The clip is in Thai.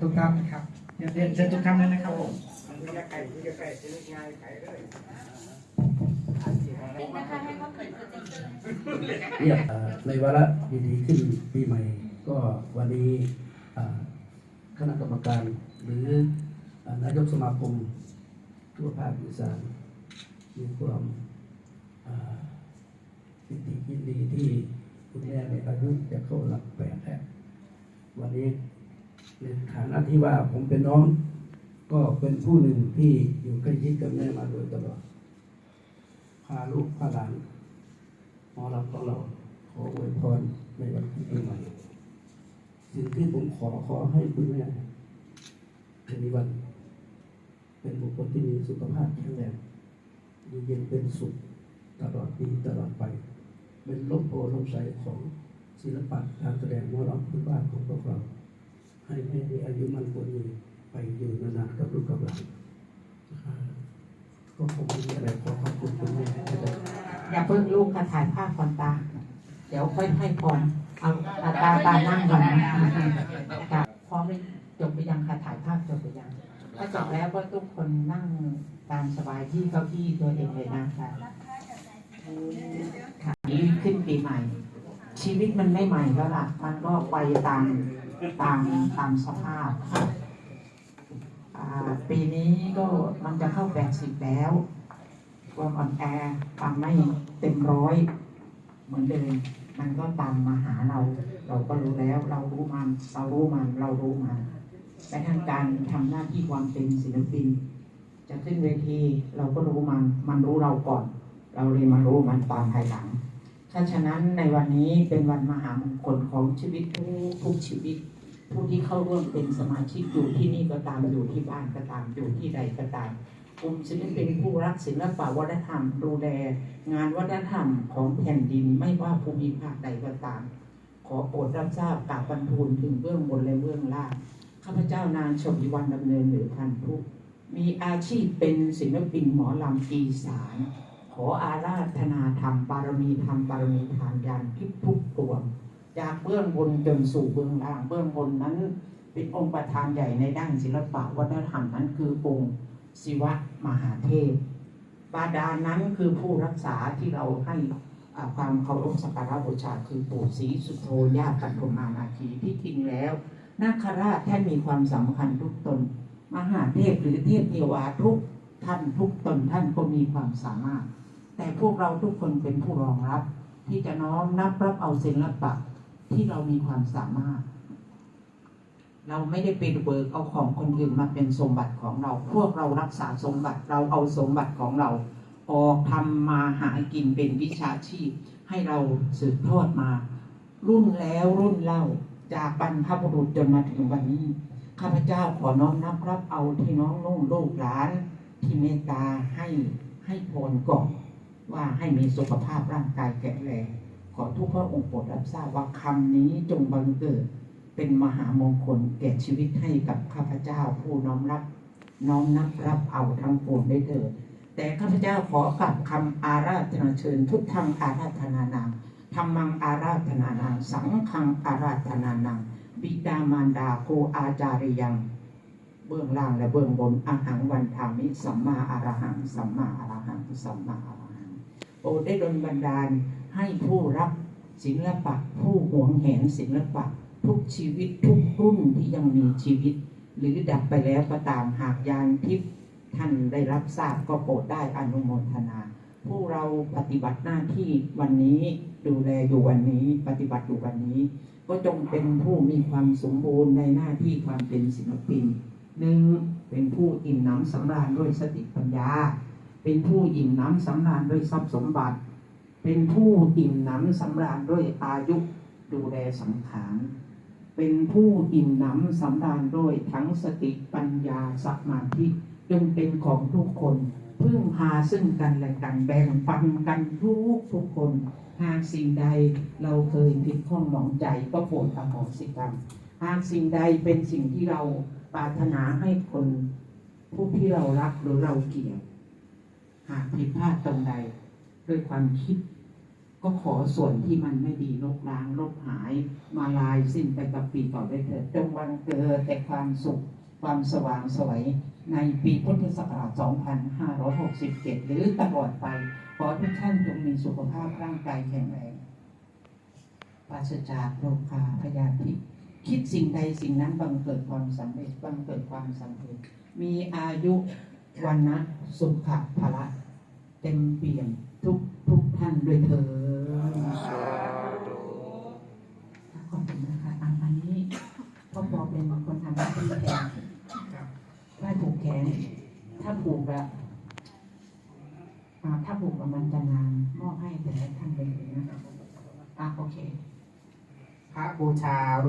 ทุกท่านนะครับเรียนเรียนเชิญทุกท่านเลยนะครับผมมันจะไก่มันจะไก่จะง่ายไก่เลยนะคะให้เขาเปิดโปรเจคเตอร์เนี่ยเอ่อในวาระดีๆขึ้นปีใหม่ ก็วันนี้อ่าคณะกรรมการหรืออ่านายกสมาคมทั่วภาคอีสานมีความอ่ายินดียินดีที่คุณแม่ในอายุจะเข้าหลักแปดแล้ววันนี้ ในฐานะที่ว่าผมเป็นน้อง ก็เป็นผู้หนึ่งที่อยู่ใกล้ชิดกับแม่มาโดยตลอดพาลูกพาหลานหมอรับของเรา ขออวยพรในวันที่ปีใหม่สิ่งที่ผมขอขอให้คุณแม่ในวัน เป็นบุคคลที่มีสุขภาพแข็งแรงอยู่เย็นเป็นสุขตลอดปีตลอดไป เป็นลมโพลมใสของศิลปะการแสดงมอลำพื้นบ้านของพวกเรา ให้แม่มีอายุมันควรมีไปอยู่นานๆกับลูกกับหลานนะครับก็คงไม่มีอะไรขอขอบคุณคุณแม่นะครับอย่าเพิ่งลูกค่ะถ่ายภาพก่อนตา เดี๋ยวค่อยให้พรเอาตาตาตานั่งก่อนนะค่ะพร้อมไหมจบไปยังค่ะถ่ายภาพจบไปยังถ้าจบแล้วก็ทุกคนนั่งตามสบายที่เก้าอี้ตัวเองเลยนะคะค่ะนี้ขึ้นปีใหม่ ชีวิตมันไม่ใหม่แล้วล่ะ มันก็ไปตาม ตามตามสภาพ ปีนี้ก็มันจะเข้าแปดสิบแล้วความอ่อนแอความไม่เต็มร้อย เหมือนเดิมมันก็ตามมาหาเรา เราก็รู้แล้ว เรารู้มัน เรารู้มัน เรารู้มันและทางการทำหน้าที่ความเป็นศิลปิน จะขึ้นเวทีเราก็รู้มัน มันรู้เราก่อน เราเลยมารู้มันตามภายหลัง ถ้าฉะนั้นในวันนี้เป็นวันมหามงคลของชีวิตทุกทุกชีวิต ผู้ที่เข้าร่วมเป็นสมาชิกอยู่ที่นี่ก็ตามอยู่ที่บ้านก็ตามอยู่ที่ใดก็ตามกลุ่มศิลปินผู้รักศิลปะวัฒนธรรม ดูแลงานวัฒนธรรมของแผ่นดินไม่ว่าภูมิภาคใดก็ตาม ขอโปรดรับทราบกราบบรรทูลถึงเบื้องบนและเบื้องล่างข้าพเจ้านางชมิวันดำเนินหรือพันธุมีอาชีพเป็นศิลปินหมอลำอีสาน ออาราธนาธรรมบารมีธรรมบารมีทานยานทิพทุกดวงจากเบื้องบนจนสู่เบื้องล่าง เบื้องบนนั้น เป็นองค์ประธานใหญ่ในด้านศิลปะวัฒนธรรมนั้นคือองค์ศิวะมหาเทพบาดาลนั้นคือผู้รักษาที่เราให้ความเคารพสักการะบูชาคือปู่ศรีสุโธญาติปัทมานาคีที่จริงแล้วนาคราชท่านมีความสำคัญทุกตน มหาเทพหรือเทพเทวาทุกท่านทุกตนท่านก็มีความสามารถ แต่พวกเราทุกคนเป็นผู้รองรับ ที่จะน้อมนับรับเอาศิลปะที่เรามีความสามารถ เราไม่ได้เป็นเบิกเอาของคนอื่นมาเป็นสมบัติของเรา พวกเรารักษาสมบัติเราเอาสมบัติของเรา ออกทำมาหากินเป็นวิชาชีพ ให้เราสืบทอดมา รุ่นแล้วรุ่นเล่าจากบรรพบุรุษจนมาถึงวันนี้ข้าพเจ้าขอน้อมนับรับเอาที่น้องนุ่งลูกหลาน ที่เมตตาให้ให้พรก่อน ว่าให้มีสุขภาพร่างกายแข็งแรงขอทุกพระองค์โปรดรับทราบว่าคำนี้จงบังเกิด เป็นมหามงคลแก่ชีวิตให้กับข้าพเจ้าผู้น้อมรับ น้อมนับรับเอาทั้งปวงได้เถิดแต่ข้าพเจ้าขอกลับคำอาราธนาเชิญ ทุกทางอาราธนานามธรรมังอาราธนานามสังฆังอาราธนานามบิดามารดาโคอาจาริยัง เบื้องล่างและเบื้องบนอาหังวันธามิสัมมาอารหังสัมมาอรหังสัมมาอร รดได้ดลบันดาลให้ผู้รับศิลปะ ผู้หวงแหนศิลปะ ทุกชีวิตทุกรุ่นที่ยังมีชีวิต หรือดับไปแล้วก็ตามหากยานทิพย์ท่านได้รับทราบก็โปรดได้อนุโมทนา ผู้เราปฏิบัติหน้าที่วันนี้ดูแลอยู่วันนี้ ปฏิบัติอยู่วันนี้ ก็จงเป็นผู้มีความสมบูรณ์ในหน้าที่ความเป็นศิลปินหนึ่งเป็นผู้อิ่มหน้ำสำราญด้วยสติปัญญา เป็นผู้อิ่มน้ำสำราญด้วยทรัพย์สมบัติ เป็นผู้อิ่มน้ำสำราญด้วยอายุดูแลสังขารเป็นผู้อิ่มน้ำสำราญด้วยทั้งสติปัญญาสมาธิจงเป็นของทุกคนพึ่งพาซึ่งกันและกันแบ่งปันกันทุกทุกคนหากสิ่งใดเราเคยผิดข้องหมองใจก็โปรดอโหสิกรรมหากสิ่งใดเป็นสิ่งที่เราปรารถนาให้คน ผู้ที่เรารักหรือเราเกลียด หากผิดพลาดตรงใด ด้วยความคิด ก็ขอส่วนที่มันไม่ดีลบล้างลบหาย มาลายสิ้นไปกับปีต่อไปเถิดจงวันเกิดแต่ความสุข ความสว่างสวยในปีพุทธศักราช 2567 หรือตลอดไป ขอทุกท่านจงมีสุขภาพร่างกายแข็งแรงปราศจากโรคาพยาธิคิดสิ่งใดสิ่งนั้นบังเกิดความสำเร็จบังเกิดความสำเร็จ มีอายุวันนะสุขะภละ เต็มเปี่ยมทุกทุกท่านด้วยเถิดขอบคุณนะคะอันอันนี้พ่อปอเป็นคนทำหน้าที่แทนได้ผูกแขน ถ้าผูกแบบอ่าถ้าผูกแล้วมันจะนานมอบให้แต่ละท่านเลยนะคะอะโอเค พระบูชา